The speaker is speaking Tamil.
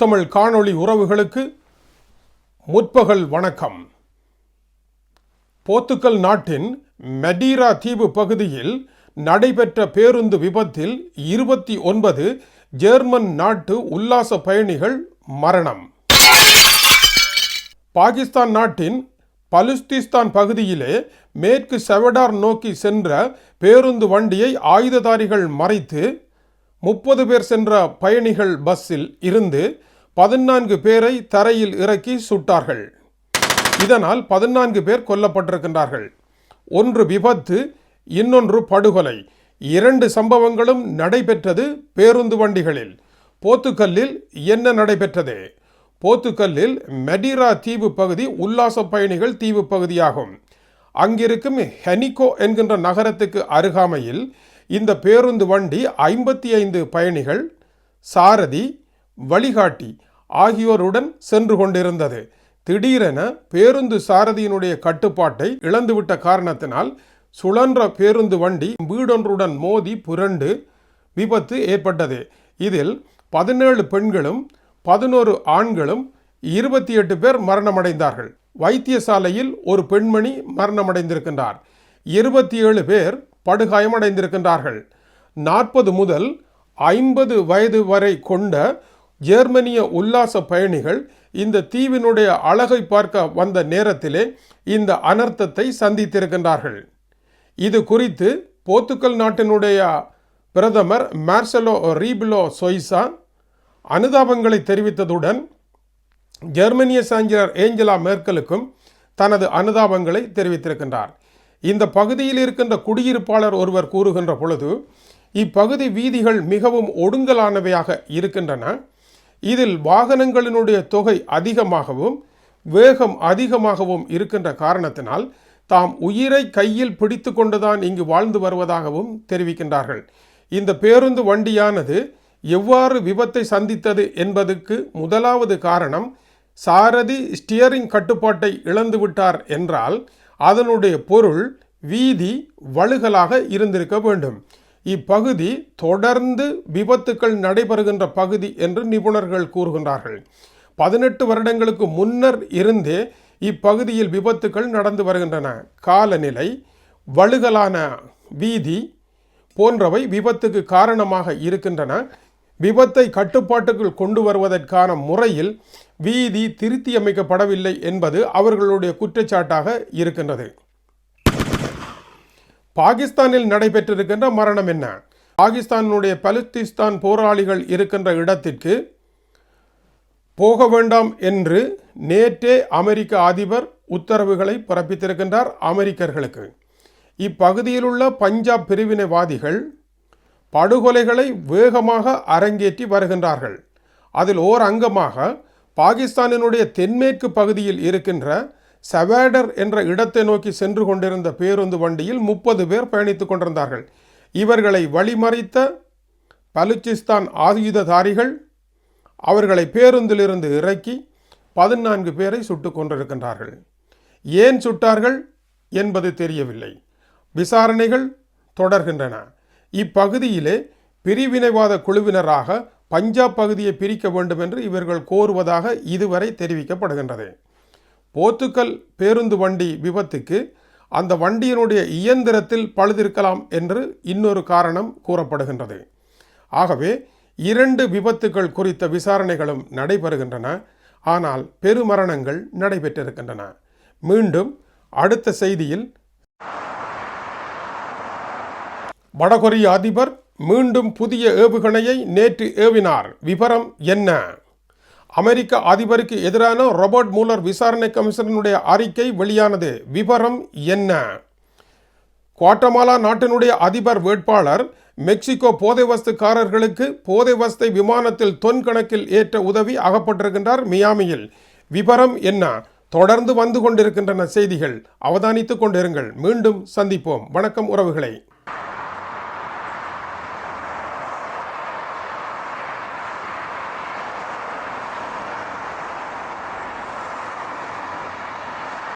முத்தமிழ் காணொளி உறவுகளுக்கு முற்பகல் வணக்கம். போர்த்துக்கல் நாட்டின் மெடீரா தீவு பகுதியில் நடைபெற்ற பேருந்து விபத்தில் இருபத்தி ஒன்பது ஜெர்மன் நாட்டு உல்லாச பயணிகள் மரணம். பாகிஸ்தான் நாட்டின் பலுஸ்திஸ்தான் பகுதியிலே மேற்கு செவடார் நோக்கி சென்ற பேருந்து வண்டியை ஆயுததாரிகள் மறைத்து முப்பது பேர் சென்ற பயணிகள் பஸ்ஸில் இருந்து பதினான்கு பேரை தரையில் இறக்கி சுட்டார்கள். இதனால் பதினான்கு பேர் கொல்லப்பட்டிருக்கின்றார்கள். ஒன்று விபத்து இன்னொன்று படுகொலை. இரண்டு சம்பவங்களும் நடைபெற்றது பேருந்து வண்டிகளில். போத்துக்கல்லில் என்ன நடைபெற்றது? போத்துக்கல்லில் மெடிரா தீவு பகுதி உல்லாச பயணிகள் தீவு பகுதியாகும். அங்கிருக்கும் ஹெனிகோ என்கின்ற நகரத்துக்கு அருகாமையில் இந்த பேருந்து வண்டி ஐம்பத்தி ஐந்து பயணிகள் சாரதி வழிகாட்டி ஆகியோருடன் சென்று கொண்டிருந்தது. திடீரென பேருந்து சாரதியினுடைய கட்டுப்பாட்டை இழந்துவிட்ட காரணத்தினால் சுழன்ற பேருந்து வண்டி வீடொன்றுடன் மோதி புரண்டு விபத்து ஏற்பட்டது. இதில் பதினேழு பெண்களும் பதினோரு ஆண்களும் இருபத்தி எட்டு பேர் மரணமடைந்தார்கள். வைத்தியசாலையில் ஒரு பெண்மணி மரணமடைந்திருக்கின்றார். இருபத்தி ஏழு பேர் படுகாயமடைந்திருக்கின்றார்கள். நாற்பது முதல் ஐம்பது வயது வரை கொண்ட ஜெர்மனிய உல்லாச பயணிகள் இந்த தீவினுடைய அழகை பார்க்க வந்த நேரத்திலே இந்த அனர்த்தத்தை சந்தித்திருக்கின்றார்கள். இது குறித்து போர்த்துக்கல் நாட்டினுடைய பிரதமர் மார்சலோ ரீபிலோ சொய்சா அனுதாபங்களை தெரிவித்ததுடன் ஜெர்மனிய சாஞ்சலர் ஏஞ்சலா மேர்க்கலுக்கும் தனது அனுதாபங்களை தெரிவித்திருக்கின்றார். இந்த பகுதியில் இருக்கின்ற குடியிருப்பாளர் ஒருவர் கூறுகின்ற பொழுது இப்பகுதி வீதிகள் மிகவும் ஒடுங்கலானவையாக இருக்கின்றன. இதில் வாகனங்களினுடைய தொகை அதிகமாகவும் வேகம் அதிகமாகவும் இருக்கின்ற காரணத்தினால் தாம் உயிரை கையில் பிடித்து கொண்டுதான் இங்கு வாழ்ந்து வருவதாகவும் தெரிவிக்கின்றார்கள். இந்த பேருந்து வண்டியானது எவ்வாறு விபத்தை சந்தித்தது என்பதற்கு முதலாவது காரணம் சாரதி ஸ்டியரிங் கட்டுப்பாட்டை இழந்துவிட்டார் என்றால் அதனுடைய பொருள் வீதி வழுகலாக இருந்திருக்க வேண்டும். இப்பகுதி தொடர்ந்து விபத்துக்கள் நடைபெறுகின்ற பகுதி என்று நிபுணர்கள் கூறுகின்றார்கள். பதினெட்டு வருடங்களுக்கு முன்னர் இருந்தே இப்பகுதியில் விபத்துக்கள் நடந்து வருகின்றன. காலநிலை வலுகலான வீதி போன்றவை விபத்துக்கு காரணமாக இருக்கின்றன. விபத்தை கட்டுப்பாட்டுக்குள் கொண்டு வருவதற்கான முறையில் வீதி திருத்தியமைக்கப்படவில்லை என்பது அவர்களுடைய குற்றச்சாட்டாக இருக்கின்றது. பாகிஸ்தானில் நடைபெற்றிருக்கின்ற மரணம் என்ன? பாகிஸ்தானுடைய பலுத்திஸ்தான் போராளிகள் இருக்கின்ற இடத்திற்கு போக வேண்டாம் என்று நேற்றே அமெரிக்க அதிபர் உத்தரவுகளை பிறப்பித்திருக்கின்றார் அமெரிக்கர்களுக்கு. இப்பகுதியில் உள்ள பஞ்சாப் பிரிவினைவாதிகள் படுகொலைகளை வேகமாக அரங்கேற்றி வருகின்றார்கள். அதில் ஓர் அங்கமாக பாகிஸ்தானினுடைய தென்மேற்கு பகுதியில் இருக்கின்ற சவேடர் என்ற இடத்தை நோக்கி சென்று கொண்டிருந்த பேருந்து வண்டியில் முப்பது பேர் பயணித்துக் கொண்டிருந்தார்கள். இவர்களை வழிமறித்த பலுச்சிஸ்தான் ஆயுததாரிகள் அவர்களை பேருந்திலிருந்து இறக்கி பதினான்கு பேரை சுட்டுக் கொண்டிருக்கின்றார்கள் ஏன் சுட்டார்கள் என்பது தெரியவில்லை. விசாரணைகள் தொடர்கின்றன. இப்பகுதியிலே பிரிவினைவாத குழுவினராக பஞ்சாப் பகுதியை பிரிக்க வேண்டும் என்று இவர்கள் கோருவதாக இதுவரை தெரிவிக்கப்படுகின்றது. போத்துக்கல் பேருந்து வண்டி விபத்துக்கு அந்த வண்டியினுடைய இயந்திரத்தில் பழுதிருக்கலாம் என்று இன்னொரு காரணம் கூறப்படுகின்றது. ஆகவே இரண்டு விபத்துக்கள் குறித்த விசாரணைகளும் நடைபெறுகின்றன. ஆனால் பெருமரணங்கள் நடைபெற்றிருக்கின்றன. மீண்டும் அடுத்த செய்தியில் வடகொரிய அதிபர் மீண்டும் புதிய ஏவுகணையை நேற்று ஏவினார். விவரம் என்ன? அமெரிக்க அதிபருக்கு எதிரான ராபர்ட் மூலர் விசாரணை கமிஷனுடைய அறிக்கை வெளியானது. விவரம் என்ன? குவாட்டமாலா நாட்டினுடைய அதிபர் வேட்பாளர் மெக்சிகோ போதை வஸ்துக்காரர்களுக்கு போதை வஸ்தை விமானத்தில் தொன் கணக்கில் ஏற்ற உதவி அகப்பட்டிருக்கின்றார் மியாமியில். விவரம் என்ன? தொடர்ந்து வந்து கொண்டிருக்கின்றன செய்திகள். அவதானித்துக் கொண்டிருங்கள். மீண்டும் சந்திப்போம். வணக்கம் உறவுகளை.